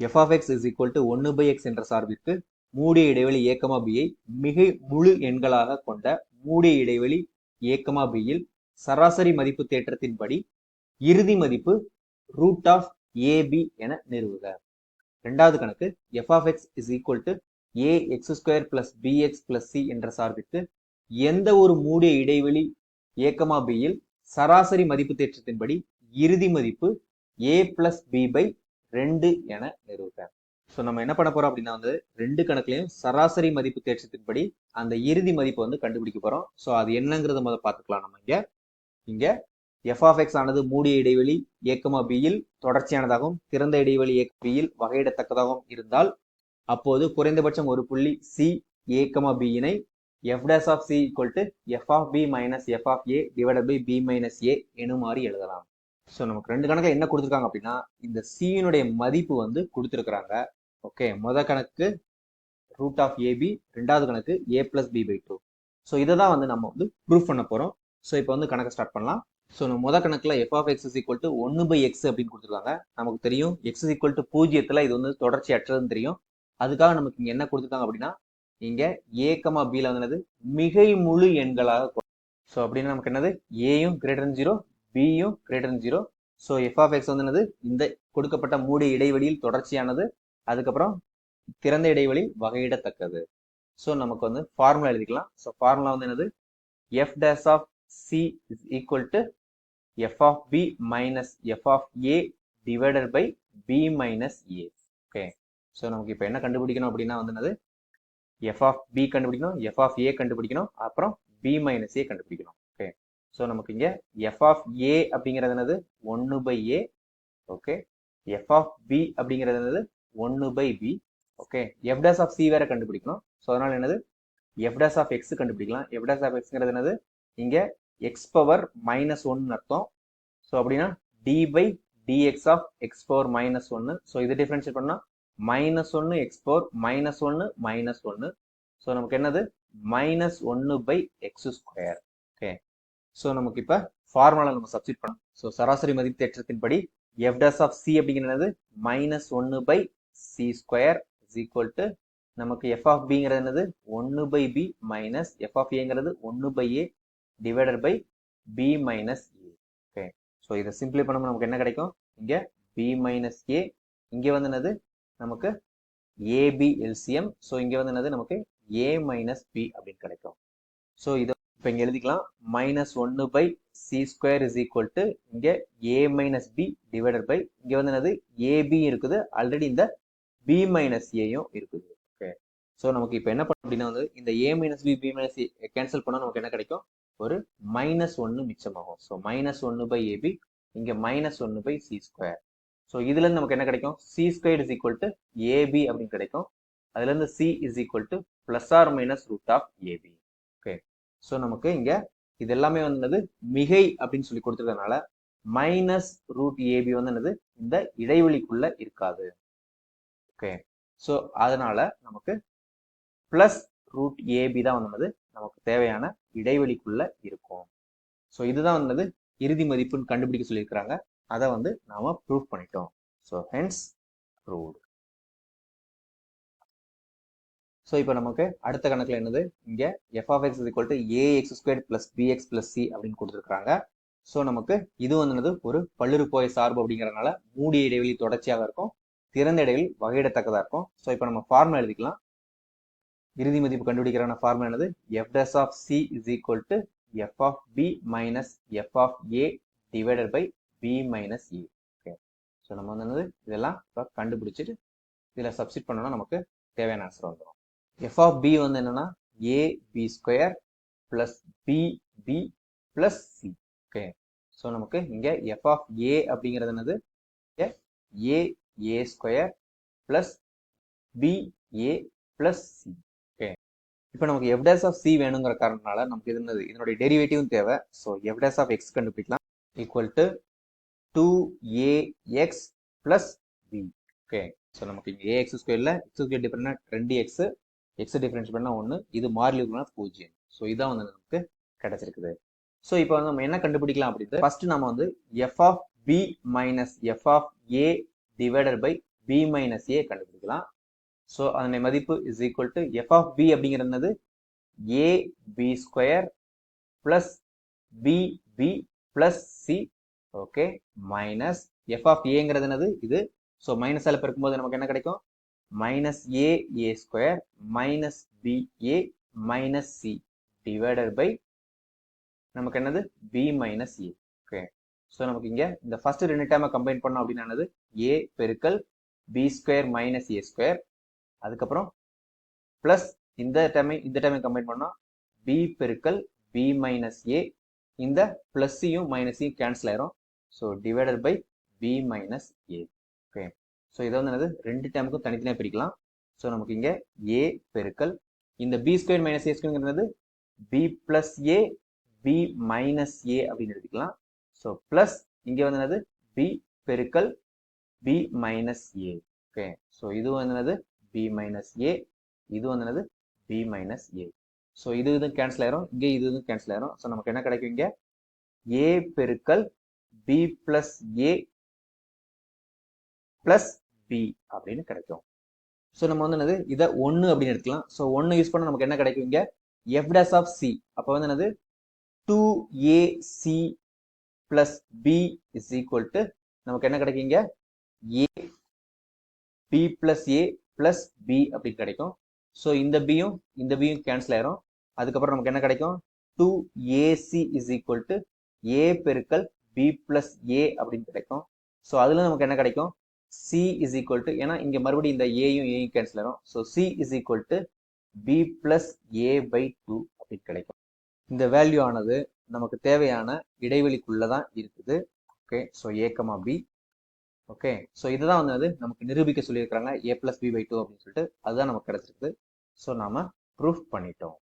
F of x is equal to ஒன்று by x என்ற சார்பிற்கு மூடிய இடைவெளி ஏக்கமா பியை மிகை முழு எண்களாக கொண்ட மூடிய இடைவெளி ஏக்கமா பியில் சராசரி மதிப்பு தேற்றத்தின்படி இறுதி மதிப்பு ரூட் ஆஃப் ஏபி என நிறுவுக. ரெண்டாவது கணக்கு f of x is equal to a x square plus b x plus c என்ற சார்பிற்கு எந்த ஒரு மூடிய இடைவெளி ஏக்கமா பியில் சராசரி மதிப்பு தேற்றத்தின்படி இறுதி மதிப்பு ஏ பிளஸ் பி பை ரெண்டு என நிறுவுக ஸோ நம்ம என்ன பண்ண போறோம் அப்படின்னா வந்து ரெண்டு கணக்குலையும் சராசரி மதிப்பு தேற்றத்தின்படி அந்த இறுதி மதிப்பு வந்து கண்டுபிடிக்க போறோம். ஸோ அது என்னங்கிறத முதல்ல பார்த்துக்கலாம் நம்ம இங்க. இங்க எஃப் ஆஃப் எக்ஸ் ஆனது மூடிய இடைவெளி ஏக்கமா பியில் தொடர்ச்சியானதாகவும் திறந்த இடைவெளி ஏக்க பியில் வகையிடத்தக்கதாகவும் இருந்தால் அப்போது குறைந்தபட்சம் ஒரு புள்ளி சி ஏக்கமா பியினை f dash of c equal to f of b minus f of a divide by b minus a எனுமாறி எழுதலாம். ஸோ நமக்கு ரெண்டு கணக்கில் என்ன கொடுத்துருக்காங்க அப்படின்னா இந்த சியினுடைய மதிப்பு வந்து கொடுத்துருக்குறாங்க. ஓகே முத கணக்கு ரூட் ஆஃப் ஏபி ரெண்டாவது கணக்கு a plus b by two so இதை தான் வந்து நம்ம வந்து ப்ரூஃப் பண்ண போகிறோம் ஸோ இப்போ வந்து கணக்கை ஸ்டார்ட் பண்ணலாம். ஸோ நம்ம முத கணக்கில் f of x is equal to ஒன்று பை எக்ஸ் அப்படின்னு கொடுத்துருக்காங்க. நமக்கு தெரியும் எக்ஸ் இஸ் ஈக்குவல் டு பூஜ்ஜியத்தில் இது வந்து தொடர்ச்சி அற்றதுன்னு தெரியும். அதுக்காக நமக்கு இங்கே என்ன கொடுத்துருக்காங்க அப்படின்னா இங்க ஏக்கமா பியில் வந்து மிகை முழு எண்களாக ஸோ அப்படின்னா நமக்கு என்னது? ஏயும் கிரேட்டர் ஜீரோ பியும் greater zero so f of x வந்து என்னது? இந்த கொடுக்கப்பட்ட மூடிய இடைவெளியில் தொடர்ச்சியானது. அதுக்கப்புறம் திறந்த இடைவெளி வகையிடத்தக்கது. ஸோ நமக்கு வந்து ஃபார்முலா எழுதிக்கலாம். ஸோ ஃபார்முலா வந்து என்னது? F dash of c is equal to f of b minus f of a divided by b minus a okay so நமக்கு இப்போ என்ன கண்டுபிடிக்கணும் அப்படின்னா வந்து என்னது? எஃப் ஆஃப் பி கண்டுபிடிக்கணும் எஃப் ஆஃப் ஏ கண்டுபிடிக்கணும் அப்புறம் பி மைனஸ் ஏ கண்டுபிடிக்கணும். ஸோ நமக்கு இங்கே எஃப் ஆஃப் ஏ அப்படிங்கிறது என்னது? ஒன்று by a okay f of b அப்படிங்கிறது என்னது? ஒன்று by b okay f dash of c வேற கண்டுபிடிக்கணும். ஸோ அதனால் என்னது? எஃப் டேஸ் ஆஃப் எக்ஸ் கண்டுபிடிக்கலாம். எஃப் டேஸ் ஆஃப் எக்ஸ்ங்கிறது என்னது? இங்கே எக்ஸ் பவர் மைனஸ் ஒன்னு அர்த்தம். ஸோ அப்படின்னா d by d x of x power minus ஒன்று ஸோ இது டிஃப்ரென்ஷியல் பண்ணால் மைனஸ் ஒன்று எக்ஸ் பவர் மைனஸ் ஒன்று மைனஸ் ஒன்று ஸோ நமக்கு என்னது? மைனஸ் ஒன்று by x square okay so நமக்கு இப்போ ஃபார்முலா நம்ம சப்ஸ்டிட் பண்ணோம் ஸோ சராசரி மதிப்பு தேற்றத்தின்படி எஃப் டஸ் ஆஃப் சி அப்படிங்கிறது மைனஸ் ஒன்று by c square is equal to நமக்கு எஃப் ஆஃப் பிங்கிறது என்னது? ஒன்று by b minus f of ஏங்கிறது ஒன்று by a divided by b minus a okay so இதை சிம்பிளை பண்ணும்போது நமக்கு என்ன கிடைக்கும்? இங்கே பி மைனஸ் ஏ இங்கே வந்து என்னது? நமக்கு ஏபி எல்சிஎம் ஸோ இங்கே வந்து என்னது? நமக்கு ஏ மைனஸ் பி அப்படின்னு கிடைக்கும். ஸோ இதை இப்போ இங்கே எழுதிக்கலாம் மைனஸ் ஒன்று by c square is equal to இங்கே a minus b divided by இங்கே வந்து என்னது? ஏபி இருக்குது. ஆல்ரெடி இந்த பி மைனஸ் ஏயும் இருக்குது. ஓகே ஸோ நமக்கு இப்போ என்ன பண்ண அப்படின்னா வந்து இந்த A minus B B minus cancel பண்ணால் நமக்கு என்ன கிடைக்கும்? ஒரு மைனஸ் ஒன்று மிச்சமாகும். ஸோ மைனஸ் ஒன்று பை ஏபி இங்கே மைனஸ் ஒன்று பை சி ஸ்கொயர் ஸோ இதுலேருந்து நமக்கு என்ன கிடைக்கும்? C square is equal to AB அப்படின்னு கிடைக்கும். அதுலேருந்து C is equal to plus or minus root of AB so நமக்கு இங்கே இது எல்லாமே வந்து என்னது? மிகை அப்படின்னு சொல்லி கொடுத்துருக்கனால மைனஸ் ரூட் ஏபி வந்து என்னது? இந்த இடைவெளிக்குள்ள இருக்காது. ஓகே ஸோ அதனால நமக்கு பிளஸ் ரூட் ஏபி தான் வந்து நமக்கு தேவையான இடைவெளிக்குள்ள இருக்கும். ஸோ இதுதான் வந்து இறுதி மதிப்புன்னு கண்டுபிடிக்க சொல்லியிருக்கிறாங்க. அதை வந்து நாம ப்ரூவ் பண்ணிட்டோம். ஸோ ஹென்ஸ் ப்ரூவ்டு ஸோ இப்போ நமக்கு அடுத்த கணக்கில் என்னது? இங்கே F of X equal to A X square plus BX plus C அப்படின்னு கொடுத்துருக்காங்க ஸோ நமக்கு இது வந்து ஒரு பல்லுறுப்போய சார்பு அப்படிங்கிறனால மூடிய இடைவெளி தொடர்ச்சியாக இருக்கும். திறந்த இடைவெளி வகையிடத்தக்கதாக இருக்கும். ஸோ இப்போ நம்ம ஃபார்முலா எழுதிக்கலாம். இறுதி மதிப்பு கண்டுபிடிக்கிறான ஃபார்முலா என்னது? F dash of C is equal to F of B minus F of A divided by B minus E okay so நம்ம வந்து என்னது? இதெல்லாம் இப்போ கண்டுபிடிச்சிட்டு இதில் சப்ஸ்டிட் பண்ணோன்னா நமக்கு தேவையான ஆன்சர் வந்துடும் எஃப் ஆஃப் பி வந்து என்னன்னா A B square plus B B plus C okay so நமக்கு இங்கே எஃப் ஆஃப் ஏ அப்படிங்கிறது என்னது? A A square plus B A plus C okay இப்போ நமக்கு எஃப் டேஸ் ஆஃப் சி வேணுங்கிற காரணனால நமக்கு இது என்னது? இதனுடைய டெரிவேட்டிவும் தேவை. So F dash of X கண்டுபிடிக்கலாம். Equal to two A X plus B okay so நமக்கு இங்கே ஏ எக்ஸ் ஸ்கொயரில் எக்ஸ் ஸ்கொயர் டிஃபரெண்ட்னா ரெண்டு எக்ஸ் எக்ஸ் டிஃபரன்ஸ் பண்ணால் ஒன்று இது மாறிலி இருக்குன்னா பூஜ்ஜியம். ஸோ இதான் வந்து நமக்கு கிடைச்சிருக்குது. ஸோ இப்போ வந்து நம்ம என்ன கண்டுபிடிக்கலாம் அப்படின்ட்டு ஃபர்ஸ்ட் நம்ம வந்து F of B minus F of A divided by B minus A கண்டுபிடிக்கலாம். ஸோ அதனுடைய மதிப்பு is equal to F of B அப்படிங்கிறது என்னது? A B square plus B B plus C okay minus F of ஏங்கிறது என்னது? இது so மைனஸால் பெருக்கும்போது நமக்கு என்ன கிடைக்கும்? Minus A A square minus B A minus C divided by நமக்கு என்னது? B minus A okay so நமக்கு இங்கே இந்த ஃபர்ஸ்ட் ரெண்டு டைமை கம்பைன் பண்ணோம் அப்படின்னா என்னது? ஏ பெருக்கல் B square minus A square அதுக்கப்புறம் ப்ளஸ் இந்த டைமை இந்த டைமை கம்பைன் பண்ணோம். பி பெருக்கல் பி மைனஸ் ஏ இந்த ப்ளஸ்ஸையும் மைனஸையும் கேன்சல் ஆயிரும். So divided by B minus A okay so இதை வந்து என்னது? ரெண்டு டைமுக்கும் தனித்தனியாக பிரிக்கலாம். ஸோ நமக்கு இங்கே ஏ பெருக்கல். இந்த B square minus A ஸ்கொயர்ங்கிறது B plus A B minus A அப்படின்னு எடுத்துக்கலாம். ஸோ பிளஸ் இங்கே வந்து என்னது? பி பெருக்கல் B minus A okay so இது வந்து என்னது? பி மைனஸ் ஏ இது வந்து என்னது? பி மைனஸ் ஏ ஸோ இது இது கேன்சல் ஆயிரும். இங்கே இது இது கேன்சல் ஆயிரும். ஸோ நமக்கு என்ன கிடைக்கும் இங்கே? ஏ பெருக்கல் B plus A plus B அப்படின்னு கிடைக்கும். ஸோ நம்ம வந்து என்னது? இதை ஒன்று அப்படின்னு எடுத்துக்கலாம். ஸோ ஒன்று யூஸ் பண்ண நமக்கு என்ன கிடைக்கும் இங்கே? எஃப் டேஸ் ஆஃப் சி அப்போ வந்து என்னது? Two A C plus B is equal to நமக்கு என்ன கிடைக்கும் இங்கே? A B plus A plus B அப்படின்னு கிடைக்கும். ஸோ இந்த பியும் இந்த பியும் கேன்சல் ஆயிரும். அதுக்கப்புறம் நமக்கு என்ன கிடைக்கும்? Two AC is equal to A பெருக்கல் பி பிளஸ் ஏ அப்படின்னு கிடைக்கும். ஸோ அதில் நமக்கு என்ன கிடைக்கும்? சி இஸ் ஈக்குவல் டு ஏன்னா இங்கே மறுபடியும் இந்த ஏயும் ஏயும் கேன்சல் ஆகும் so C is equal to B plus A by two அப்படின்னு கிடைக்கும். இந்த வேல்யூ ஆனது நமக்கு தேவையான இடைவெளிக்குள்ளே தான் இருக்குது ஓகே ஸோ ஏக்கமா பி ஓகே ஸோ இதுதான் வந்து நமக்கு நிரூபிக்க சொல்லியிருக்கிறாங்க. A plus B by two அப்படின்னு சொல்லிட்டு அதுதான் நமக்கு கிடைச்சிருக்கு. ஸோ நாம் ப்ரூஃப் பண்ணிட்டோம்.